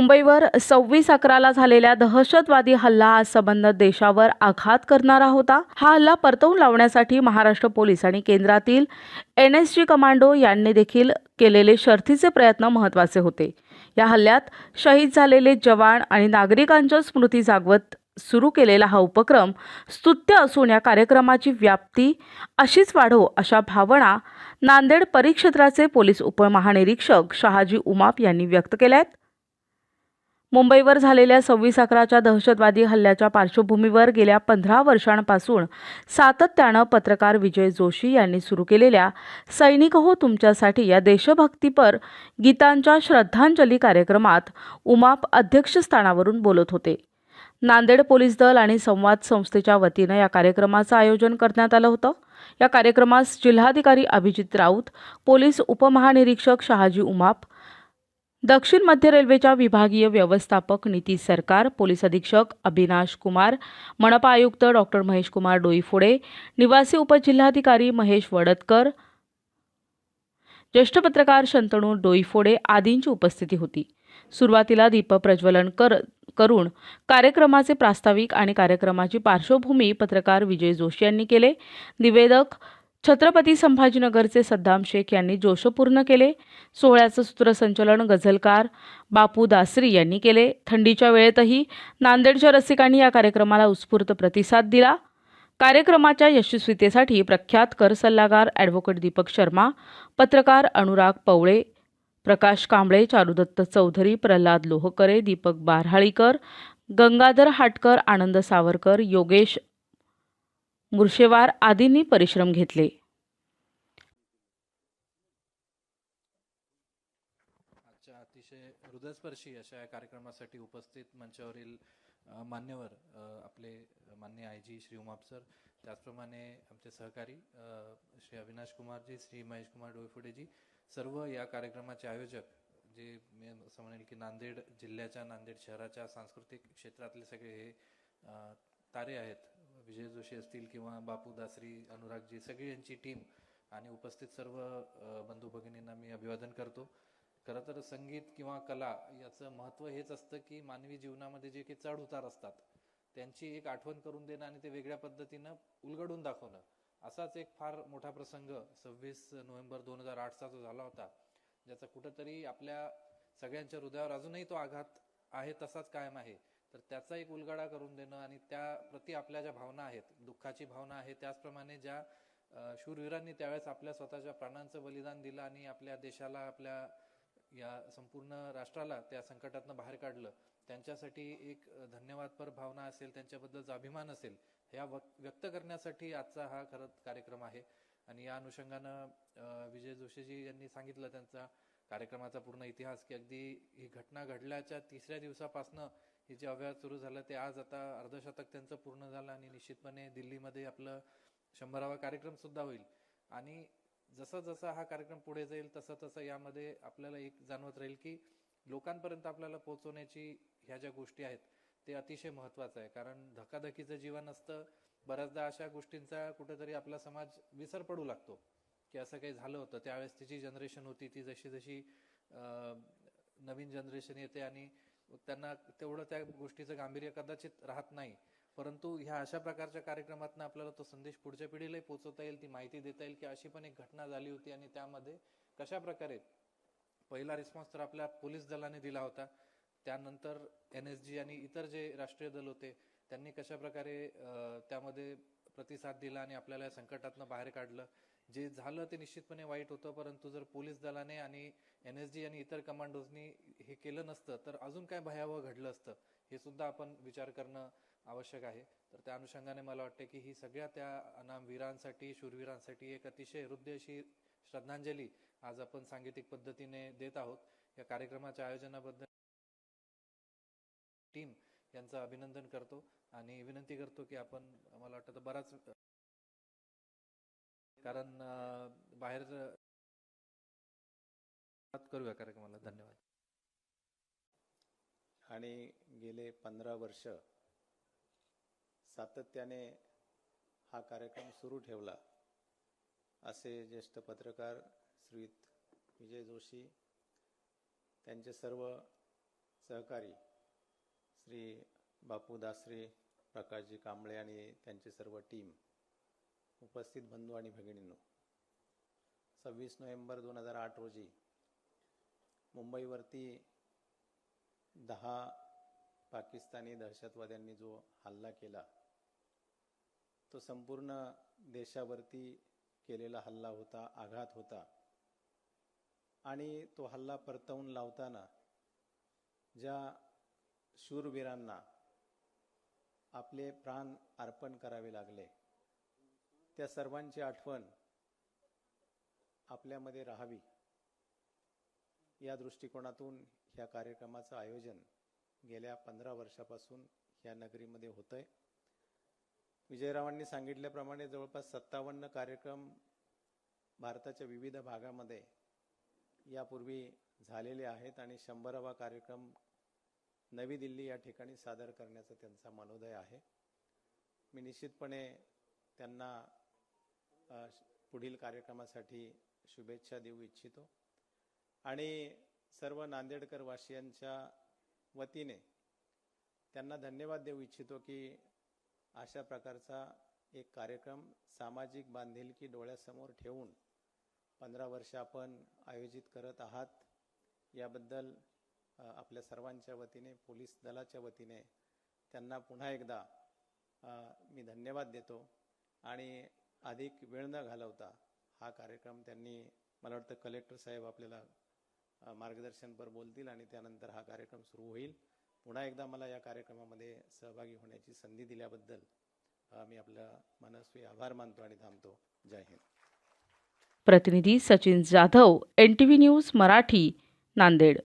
मुंबईवर सव्वीस अकराला झालेल्या दहशतवादी हल्ला आज संबंध देशावर आघात करणारा होता. हा हल्ला परतवून लावण्यासाठी महाराष्ट्र पोलीस आणि केंद्रातील एन एस जी कमांडो यांनी देखील केलेले शर्थीचे प्रयत्न महत्त्वाचे होते. या हल्ल्यात शहीद झालेले जवान आणि नागरिकांच्या स्मृती जागवत सुरू केलेला हा उपक्रम स्तुत्य असून या कार्यक्रमाची व्याप्ती अशीच वाढो अशा भावना नांदेड परिक्षेत्राचे पोलीस उपमहानिरीक्षक शहाजी उमाप यांनी व्यक्त केल्या आहेत मुंबईवर झालेल्या सव्वीस अकराच्या दहशतवादी हल्ल्याच्या पार्श्वभूमीवर गेल्या पंधरा वर्षांपासून सातत्यानं पत्रकार विजय जोशी यांनी सुरू केलेल्या सैनिक हो तुमच्यासाठी या देशभक्तीपर गीतांच्या श्रद्धांजली कार्यक्रमात उमाप अध्यक्षस्थानावरून बोलत होते. नांदेड पोलीस दल आणि संवाद संस्थेच्या वतीनं या कार्यक्रमाचं आयोजन करण्यात आलं होतं. या कार्यक्रमास जिल्हाधिकारी अभिजित राऊत पोलीस उपमहानिरीक्षक शहाजी उमाप दक्षिण मध्य रेल्वेच्या विभागीय व्यवस्थापक नीती सरकार पोलीस अधीक्षक अभिनाश कुमार मनपा आयुक्त डॉक्टर महेश कुमार डोईफोडे निवासी उपजिल्हाधिकारी महेश वडतकर ज्येष्ठ पत्रकार शंतनू डोईफोडे आदींची उपस्थिती होती. सुरुवातीला दीप प्रज्वलन कर करून कार्यक्रमाचे प्रास्ताविक आणि कार्यक्रमाची पार्श्वभूमी पत्रकार विजय जोशी यांनी केले. निवेदक छत्रपती संभाजीनगरचे सद्दाम शेख यांनी जोशपूर्ण केले. सोहळ्याचं सूत्रसंचलन गझलकार बापू दासरी यांनी केले. थंडीच्या वेळेतही नांदेडच्या रसिकांनी या कार्यक्रमाला उत्स्फूर्त प्रतिसाद दिला. कार्यक्रमाच्या यशस्वीतेसाठी प्रख्यात कर सल्लागार ॲडव्होकेट दीपक शर्मा पत्रकार अनुराग पवळे प्रकाश कांबळे चारुदत्त चौधरी प्रल्हाद लोहकरे दीपक बारहाळीकर गंगाधर हाटकर आनंद सावरकर योगेश मुर्शेवार आदींनी परिश्रम घेतले. आजच्या अतिशय हृदयस्पर्शी अशा या कार्यक्रमासाठी उपस्थित मंचावरील मान्यवर आपले मान्य I G Shri Umap sir त्याचप्रमाणे आमचे सहकारी श्री अविनाश कुमारजी श्री महेश कुमार डोईफुडेजी सर्व या कार्यक्रमाचे आयोजक जे मी असं म्हणेल की नांदेड जिल्ह्याच्या नांदेड शहराच्या सांस्कृतिक क्षेत्रातले सगळे हे तारे आहेत विजय जोशी असतील किंवा बापू दासरी अनुरागजी सगळी यांची टीम आणि उपस्थित सर्व बंधू भगिनींना मी अभिवादन करतो. खरं तर संगीत किंवा कला याचं महत्त्व हेच असतं की मानवी जीवनामध्ये जे काही चढ उतार असतात त्यांची एक आठवण करून देणं आणि ते वेगळ्या पद्धतीनं उलगडून दाखवणं. असाच एक फार मोठा प्रसंग सव्वीस नोव्हेंबर दोन हजार आठचा जो झाला होता ज्याचा कुठंतरी आपल्या सगळ्यांच्या हृदयावर अजूनही तो आघात आहे तसाच कायम आहे. तर त्याचा एक उलगडा करून देणं आणि त्या प्रति आपल्या ज्या भावना आहेत दुःखाची भावना आहे त्याचप्रमाणे ज्या शूरवीरांनी त्यावेळेस आपल्या स्वतःच्या प्राणांचं बलिदान दिलं आणि आपल्या देशाला आपल्या या संपूर्ण राष्ट्राला त्या संकटातनं बाहेर काढलं त्यांच्यासाठी एक धन्यवादपर भावना असेल त्यांच्याबद्दलचा अभिमान असेल ह्या व्यक्त करण्यासाठी आजचा हा खरंच कार्यक्रम आहे. आणि या अनुषंगानं विजय जोशीजी यांनी सांगितलं त्यांचा कार्यक्रमाचा पूर्ण इतिहास की अगदी ही घटना घडल्याच्या तिसऱ्या दिवसापासनं हे जे अव्यवहार सुरू झालं ते आज आता अर्धशतक त्यांचं पूर्ण झालं आणि निश्चितपणे दिल्लीमध्ये आपलं शंभरावा कार्यक्रम सुद्धा होईल. आणि जसं जसं हा कार्यक्रम पुढे जाईल तसं तसं यामध्ये आपल्याला एक जाणवत राहील की लोकांपर्यंत आपल्याला पोहोचवण्याची ह्या ज्या गोष्टी आहेत ते अतिशय महत्त्वाचं आहे. कारण धकाधकीचं जीवन असतं बऱ्याचदा अशा गोष्टींचा कुठेतरी आपला समाज विसर पडू लागतो. की असं काही झालं होतं. त्यावेळेस तिची जनरेशन होती. ती जशी जशी नवीन जनरेशन येते आणि त्यांना तेवढं त्या गोष्टीचं गांभीर्य कदाचित राहत नाही. परंतु ह्या अशा प्रकारच्या कार्यक्रमातून आपल्याला तो संदेश पुढच्या पिढीलाही पोहोचवता येईल ती माहिती देता येईल की अशी पण एक घटना झाली होती आणि त्यामध्ये कशा प्रकारे पहिला रिस्पॉन्स तर आपल्या पोलीस दलाने दिला होता. त्यानंतर एन एस जी आणि इतर जे राष्ट्रीय दल होते त्यांनी कशा प्रकारे त्यामध्ये प्रतिसाद दिला आणि आपल्याला या संकटातनं बाहेर काढलं. जे झालं ते निश्चितपणे वाईट होतं परंतु जर पोलीस दलाने आणि एन एस जी आणि इतर कमांडोजनी हे केलं नसतं तर अजून काय भयावह घडलं असतं हे सुद्धा आपण विचार करणं आवश्यक आहे. तर त्या अनुषंगाने मला वाटते की ही सगळ्या त्या अनामवीरांसाठी शूरवीरांसाठी एक अतिशय हृदय अशी श्रद्धांजली आज आपण सांगीतिक पद्धतीने देत आहोत. या कार्यक्रमाच्या आयोजनाबद्दल टीम यांचं अभिनंदन करतो आणि विनंती करतो की आपण मला वाटतं तर बराच कारण बाहेर करूया कार्यक्रमाला. धन्यवाद. आणि गेले पंधरा वर्ष सातत्याने हा कार्यक्रम सुरू ठेवला असे ज्येष्ठ पत्रकार श्रीयुत विजय जोशी त्यांचे सर्व सहकारी श्री बापू दासरे प्रकाशजी कांबळे आणि त्यांची सर्व टीम उपस्थित बंधू आणि भगिनींनो सव्वीस नोव्हेंबर दोन हजार आठ रोजी मुंबईवरती दहा पाकिस्तानी दहशतवाद्यांनी जो हल्ला केला तो संपूर्ण देशावरती केलेला हल्ला होता आघात होता. आणि तो हल्ला परतवून लावताना ज्या शूरवीरांना आपले प्राण अर्पण करावे लागले त्या सर्वांची आठवण आपल्यामध्ये राहावी या दृष्टिकोनातून ह्या कार्यक्रमाचं आयोजन गेल्या पंधरा वर्षापासून ह्या नगरीमध्ये होतं आहे विजयरावांनी सांगितल्याप्रमाणे जवळपास सत्तावन्न कार्यक्रम भारताच्या विविध भागामध्ये यापूर्वी झालेले आहेत आणि शंभरावा कार्यक्रम नवी दिल्ली या ठिकाणी सादर करण्याचा त्यांचा मनोदय आहे. मी निश्चितपणे त्यांना पुढील कार्यक्रमासाठी शुभेच्छा देऊ इच्छितो. आणि सर्व नांदेडकर वासियांच्या वतीने त्यांना धन्यवाद देऊ इच्छितो की अशा प्रकारचा एक कार्यक्रम सामाजिक बांधिलकी डोळ्यासमोर ठेवून पंधरा वर्ष आपण आयोजित करत आहात. याबद्दल आपल्या सर्वांच्या वतीने पोलीस दलाच्या वतीने त्यांना पुन्हा एकदा मी धन्यवाद देतो. आणि अधिक वेळ न घालवता हा कार्यक्रम त्यांनी मला वाटतं कलेक्टर साहेब आपल्याला मार्गदर्शनपर बोलतील आणि त्यानंतर हा कार्यक्रम सुरू होईल. पुन्हा एकदा मला या कार्यक्रमामध्ये सहभागी होण्याची संधी दिल्याबद्दल मी आपला मनस्वी आभार मानतो आणि थांबतो. जय हिंद. प्रतिनिधी Sachin Jadhav N T V news Marathi Nanded.